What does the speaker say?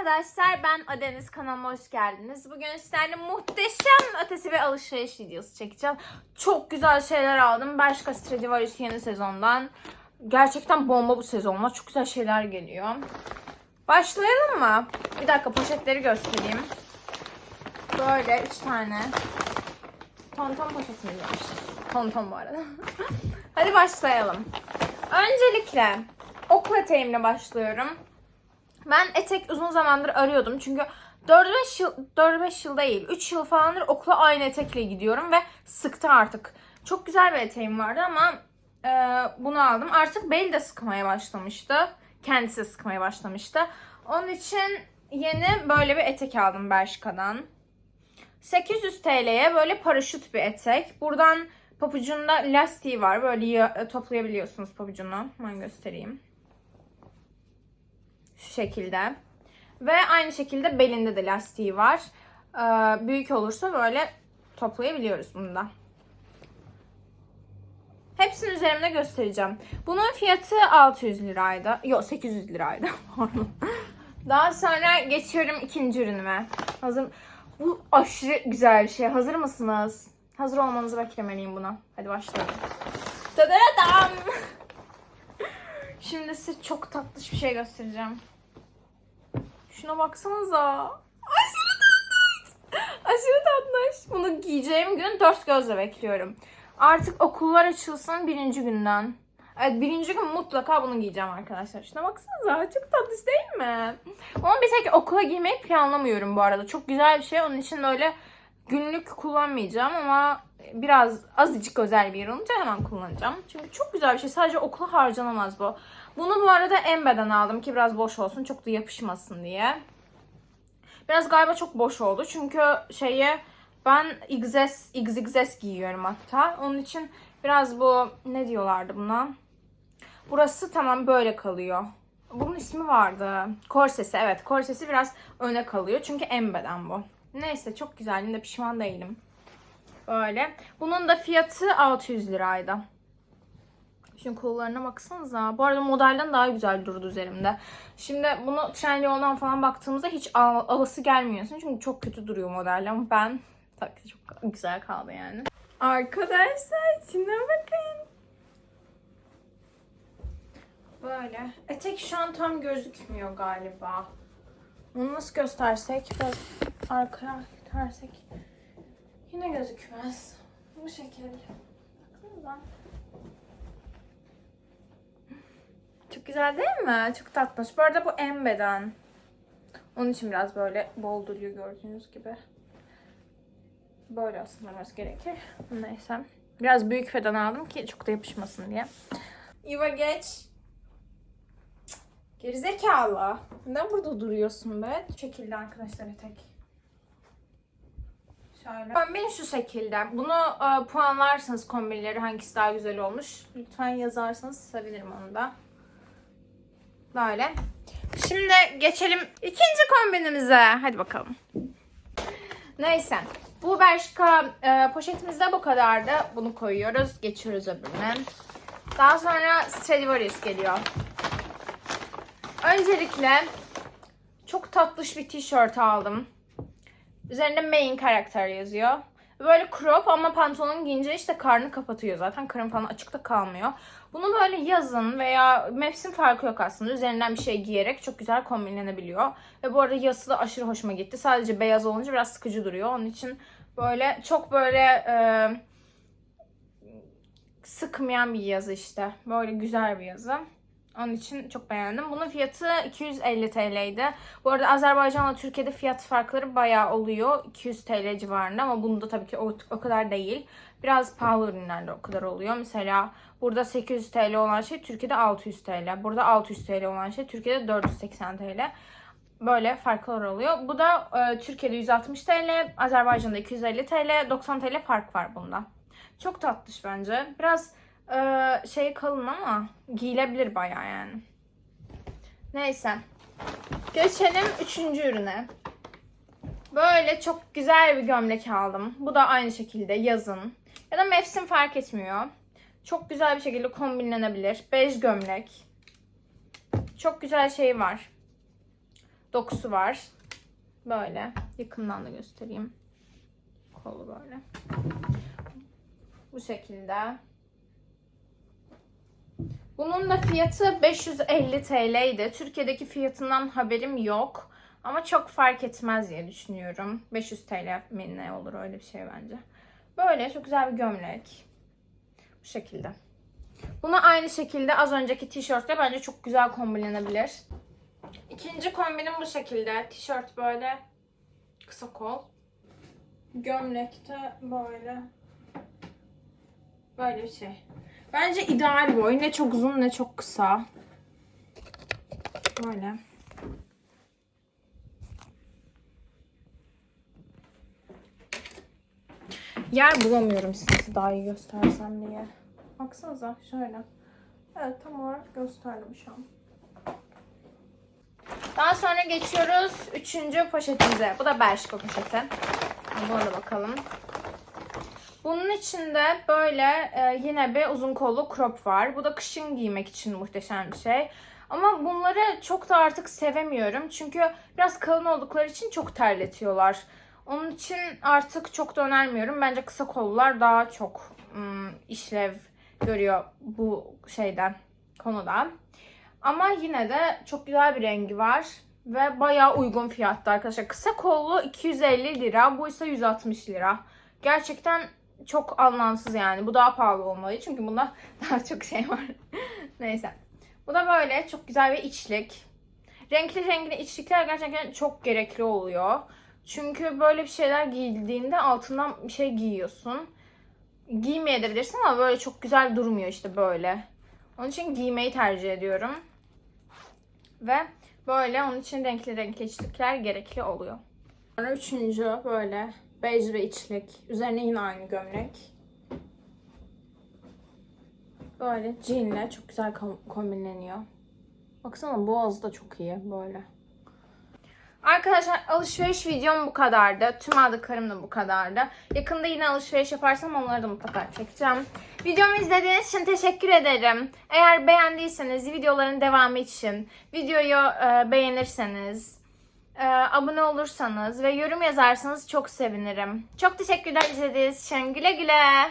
arkadaşlar ben Adeniz kanalıma hoş geldiniz. Bugün sizlerle muhteşem ötesi bir alışveriş videosu çekeceğim. Çok güzel şeyler aldım. Bershka Stradivarius yeni sezondan. Gerçekten bomba bu sezonla. Çok güzel şeyler geliyor. Başlayalım mı? Bir dakika poşetleri göstereyim. Böyle 3 tane. Tonton poşetimiz var. Tonton bu arada. Hadi başlayalım. Öncelikle okul eteğimle başlıyorum. Ben etek uzun zamandır arıyordum çünkü 4-5 yıl 4-5 yıl değil 3 yıl falandır okula aynı etekle gidiyorum ve sıktı artık. Çok güzel bir eteğim vardı ama e, bunu aldım. Artık bel de sıkmaya başlamıştı. Kendisi sıkmaya başlamıştı. Onun için yeni böyle bir etek aldım Bershka'dan. 800 TL'ye böyle paraşüt bir etek. Buradan papucunda lastiği var. Böyle ya- toplayabiliyorsunuz papucunu. Ben göstereyim. Şu şekilde. Ve aynı şekilde belinde de lastiği var. Ee, büyük olursa böyle toplayabiliyoruz bunu da. Hepsini üzerimde göstereceğim. Bunun fiyatı 600 liraydı. Yok 800 liraydı. Daha sonra geçiyorum ikinci ürünüme. Hazır. Bu aşırı güzel bir şey. Hazır mısınız? Hazır olmanızı beklemeliyim buna. Hadi başlayalım. Tadadam. Şimdi size çok tatlış bir şey göstereceğim. Şuna baksanıza. Aşırı tatlış. Aşırı tatlış. Bunu giyeceğim gün dört gözle bekliyorum. Artık okullar açılsın birinci günden. Evet birinci gün mutlaka bunu giyeceğim arkadaşlar. Şuna baksanıza çok tatlış değil mi? Ama bir tek okula giymeyi planlamıyorum bu arada. Çok güzel bir şey. Onun için böyle günlük kullanmayacağım ama biraz azıcık özel bir yer olunca hemen kullanacağım. Çünkü çok güzel bir şey. Sadece okula harcanamaz bu. Bunu bu arada Embe'den aldım ki biraz boş olsun. Çok da yapışmasın diye. Biraz galiba çok boş oldu. Çünkü şeyi ben XS, XXS giyiyorum hatta. Onun için biraz bu ne diyorlardı buna? Burası tamam böyle kalıyor. Bunun ismi vardı. Korsesi evet. Korsesi biraz öne kalıyor. Çünkü Embe'den bu. Neyse çok güzel. Yine de pişman değilim. Böyle. Bunun da fiyatı 600 liraydı. Şimdi kollarına baksanıza. Bu arada modelden daha güzel durdu üzerimde. Şimdi bunu Trendyol'dan falan baktığımızda hiç al- alası gelmiyorsun. Çünkü çok kötü duruyor model ama ben tabii çok güzel kaldı yani. Arkadaşlar şuna bakın. Böyle. Etek şu an tam gözükmüyor galiba. Bunu nasıl göstersek biraz arkaya gidersek yine gözükmez. Bu şekilde. Baksanıza. Çok güzel değil mi? Çok tatlış. Bu arada bu Embe'den. Onun için biraz böyle bol duruyor gördüğünüz gibi. Böyle aslında gerekir. Neyse. Biraz büyük beden aldım ki çok da yapışmasın diye. Yuva geç. Gerizekalı. Neden burada duruyorsun be? Bu şekilde arkadaşlar etek. Şöyle. Kombin şu şekilde. Bunu e, puanlarsanız kombinleri hangisi daha güzel olmuş. Lütfen yazarsanız sevinirim onu da. Böyle. Şimdi geçelim ikinci kombinimize. Hadi bakalım. Neyse. Bu Bershka e, poşetimizde bu kadardı. Bunu koyuyoruz. Geçiyoruz öbürüne. Daha sonra Stradivarius geliyor. Öncelikle çok tatlış bir tişört aldım. Üzerinde main karakter yazıyor. Böyle crop ama pantolon giyince işte karnı kapatıyor zaten. Karın falan açıkta kalmıyor. Bunu böyle yazın veya mevsim farkı yok aslında. Üzerinden bir şey giyerek çok güzel kombinlenebiliyor. Ve bu arada yazısı da aşırı hoşuma gitti. Sadece beyaz olunca biraz sıkıcı duruyor. Onun için böyle çok böyle e, sıkmayan bir yazı işte. Böyle güzel bir yazı. Onun için çok beğendim. Bunun fiyatı 250 TL'ydi. Bu arada Azerbaycan'la Türkiye'de fiyat farkları bayağı oluyor. 200 TL civarında ama bunda tabii ki o, o kadar değil. Biraz pahalı ürünlerde o kadar oluyor. Mesela burada 800 TL olan şey Türkiye'de 600 TL. Burada 600 TL olan şey Türkiye'de 480 TL. Böyle farklar oluyor. Bu da e, Türkiye'de 160 TL, Azerbaycan'da 250 TL, 90 TL fark var bunda. Çok tatlış bence. Biraz e, şey kalın ama giyilebilir bayağı yani. Neyse. Geçelim üçüncü ürüne. Böyle çok güzel bir gömlek aldım. Bu da aynı şekilde yazın. Ya da mevsim fark etmiyor. Çok güzel bir şekilde kombinlenebilir. Bej gömlek. Çok güzel şey var. dokusu var. Böyle. Yakından da göstereyim. Kolu böyle. Bu şekilde. Bunun da fiyatı 550 TL'ydi. Türkiye'deki fiyatından haberim yok. Ama çok fark etmez diye düşünüyorum. 500 TL mi ne olur öyle bir şey bence. Böyle çok güzel bir gömlek. Bu şekilde. Bunu aynı şekilde az önceki tişörtle bence çok güzel kombinlenebilir. İkinci kombinim bu şekilde. Tişört böyle kısa kol. Gömlekte böyle böyle bir şey. Bence ideal boy. Ne çok uzun ne çok kısa. Böyle. Yer bulamıyorum size daha iyi göstersem diye. Baksanıza şöyle. Evet tam olarak gösterdim şu an. Daha sonra geçiyoruz üçüncü poşetimize. Bu da Bershka poşeti. Buna da bakalım. Bunun içinde böyle e, yine bir uzun kollu crop var. Bu da kışın giymek için muhteşem bir şey. Ama bunları çok da artık sevemiyorum. Çünkü biraz kalın oldukları için çok terletiyorlar. Onun için artık çok da önermiyorum. Bence kısa kollular daha çok ım, işlev görüyor bu şeyden, konudan. Ama yine de çok güzel bir rengi var. Ve bayağı uygun fiyatta arkadaşlar. Kısa kollu 250 lira. Bu ise 160 lira. Gerçekten çok anlamsız yani. Bu daha pahalı olmalı. Çünkü bunda daha çok şey var. Neyse. Bu da böyle çok güzel bir içlik. Renkli renkli içlikler gerçekten çok gerekli oluyor. Çünkü böyle bir şeyler giyildiğinde altından bir şey giyiyorsun. Giymeyebilirsin ama böyle çok güzel durmuyor işte böyle. Onun için giymeyi tercih ediyorum. Ve böyle onun için renkli renkli içlikler gerekli oluyor. Sonra üçüncü böyle bej ve içlik. Üzerine yine aynı gömlek. Böyle jeanle çok güzel kom- kombinleniyor. Baksana boğazı da çok iyi böyle. Arkadaşlar alışveriş videom bu kadardı. Tüm aldıklarım da bu kadardı. Yakında yine alışveriş yaparsam onları da mutlaka çekeceğim. Videomu izlediğiniz için teşekkür ederim. Eğer beğendiyseniz videoların devamı için videoyu e, beğenirseniz, e, abone olursanız ve yorum yazarsanız çok sevinirim. Çok teşekkürler izlediğiniz için. Güle güle.